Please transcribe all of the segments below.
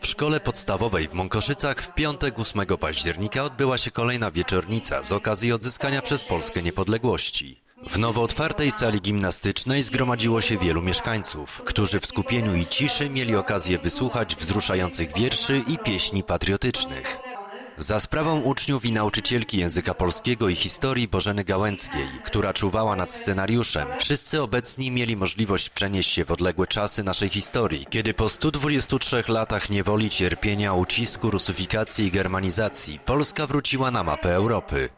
W szkole podstawowej w Mąkoszycach w piątek 8 października odbyła się kolejna wieczornica z okazji odzyskania przez Polskę niepodległości. W nowo otwartej sali gimnastycznej zgromadziło się wielu mieszkańców, którzy w skupieniu i ciszy mieli okazję wysłuchać wzruszających wierszy i pieśni patriotycznych. Za sprawą uczniów i nauczycielki języka polskiego i historii Bożeny Gałęckiej, która czuwała nad scenariuszem, wszyscy obecni mieli możliwość przenieść się w odległe czasy naszej historii, kiedy po 123 latach niewoli, cierpienia, ucisku, rusyfikacji i germanizacji Polska wróciła na mapę Europy.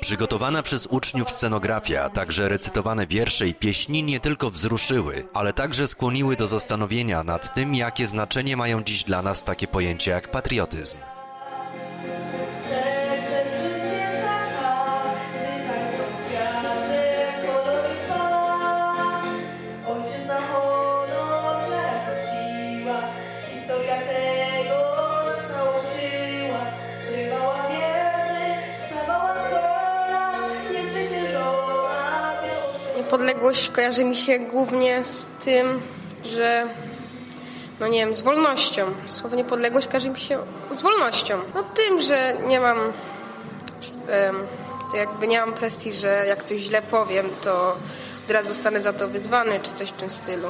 Przygotowana przez uczniów scenografia, a także recytowane wiersze i pieśni nie tylko wzruszyły, ale także skłoniły do zastanowienia nad tym, jakie znaczenie mają dziś dla nas takie pojęcia jak patriotyzm. Wiosna. Niepodległość kojarzy mi się głównie z tym, że no nie wiem, z wolnością. Słowo niepodległość kojarzy mi się z wolnością. No tym, że nie mam jakby nie mam presji, że jak coś źle powiem, to od razu zostanę za to wyzwany, czy coś w tym stylu.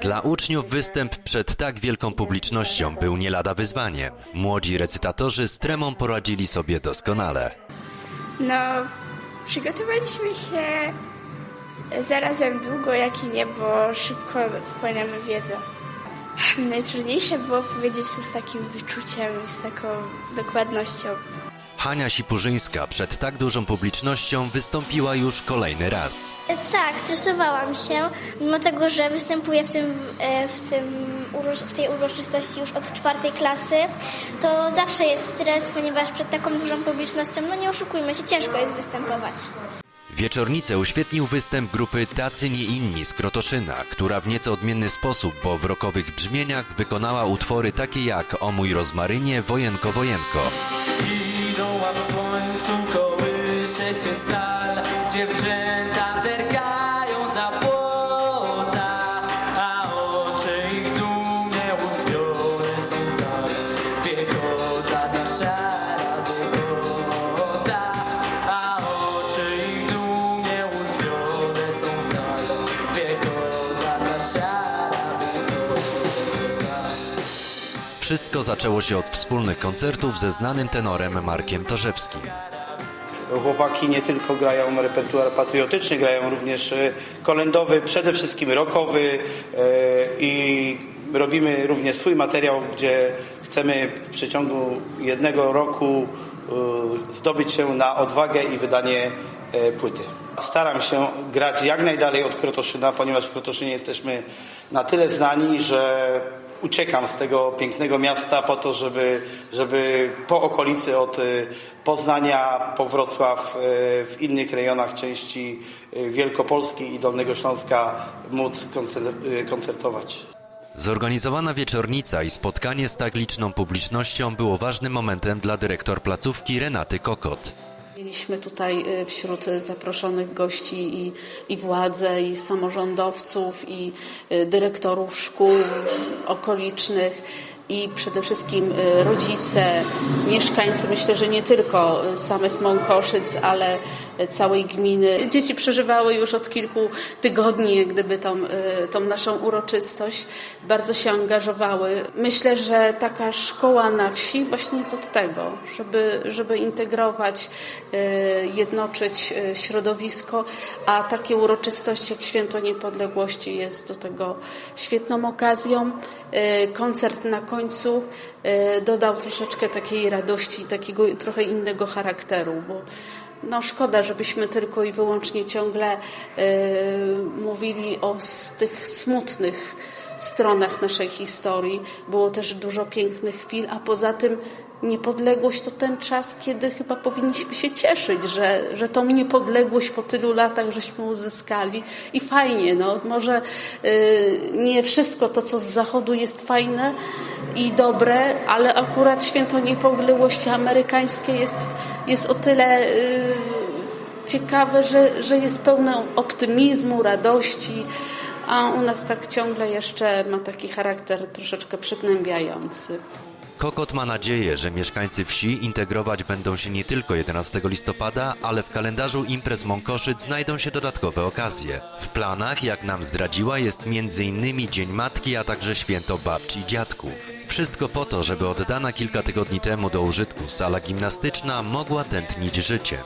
Dla uczniów występ przed tak wielką publicznością był nie lada wyzwaniem. Młodzi recytatorzy z tremą poradzili sobie doskonale. No, przygotowaliśmy się zarazem długo, jak i nie, bo szybko wchłaniamy wiedzę. Najtrudniejsze było powiedzieć to z takim wyczuciem i z taką dokładnością. Hania Sipurzyńska przed tak dużą publicznością wystąpiła już kolejny raz. Tak, stresowałam się, mimo tego, że występuję w, tym, e, w, tym, w tej uroczystości już od czwartej klasy, to zawsze jest stres, ponieważ przed taką dużą publicznością, no nie oszukujmy się, ciężko jest występować. Wieczornicę uświetnił występ grupy Tacy Nie Inni z Krotoszyna, która w nieco odmienny sposób, bo w rokowych brzmieniach wykonała utwory takie jak O mój rozmarynie, Wojenko, Wojenko. Idą a w słońcu kołysze się stal Dziewczęta Wszystko zaczęło się od wspólnych koncertów ze znanym tenorem Markiem Torzewskim. Chłopaki nie tylko grają repertuar patriotyczny, grają również e, kolendowy, przede wszystkim rockowy e, i robimy również swój materiał, gdzie chcemy w przeciągu jednego roku e, zdobyć się na odwagę i wydanie płyty. Staram się grać jak najdalej od Krotoszyna, ponieważ w Krotoszynie jesteśmy na tyle znani, że uciekam z tego pięknego miasta po to, żeby, żeby po okolicy od y, Poznania, po Wrocław, y, w innych rejonach części y, Wielkopolski i Dolnego Śląska móc koncer- koncertować. Zorganizowana wieczornica i spotkanie z tak liczną publicznością było ważnym momentem dla dyrektor placówki Renaty Kokot. Mieliśmy tutaj y, wśród zaproszonych gości i, i władze, i samorządowców, i y, dyrektorów szkół okolicznych, i przede wszystkim y, rodzice, mieszkańcy, myślę, że nie tylko y, samych Mąkoszyc, ale y, całej gminy. Dzieci przeżywały już od kilku tygodni, jak gdyby tą, tą naszą uroczystość, bardzo się angażowały. Myślę, że taka szkoła na wsi właśnie jest od tego, żeby, żeby integrować, jednoczyć środowisko, a takie uroczystości jak Święto Niepodległości jest do tego świetną okazją. Koncert na y, dodał troszeczkę takiej radości, takiego trochę innego charakteru, bo no szkoda, żebyśmy tylko i wyłącznie ciągle y, mówili o tych smutnych stronach naszej historii. Było też dużo pięknych chwil, a poza tym niepodległość to ten czas, kiedy chyba powinniśmy się cieszyć, że, że tą niepodległość po tylu latach żeśmy uzyskali i fajnie, no może y, nie wszystko to, co z zachodu jest fajne i dobre, ale akurat święto niepodległości amerykańskie jest, jest o tyle y, ciekawe, że, że jest pełne optymizmu, radości, a u nas tak ciągle jeszcze ma taki charakter troszeczkę przygnębiający. Kokot ma nadzieję, że mieszkańcy wsi integrować będą się nie tylko 11 listopada, ale w kalendarzu imprez Mąkoszyc znajdą się dodatkowe okazje. W planach, jak nam zdradziła, jest m.in. Dzień Matki, a także święto babci i dziadków. Wszystko po to, żeby oddana kilka tygodni temu do użytku sala gimnastyczna mogła tętnić życiem.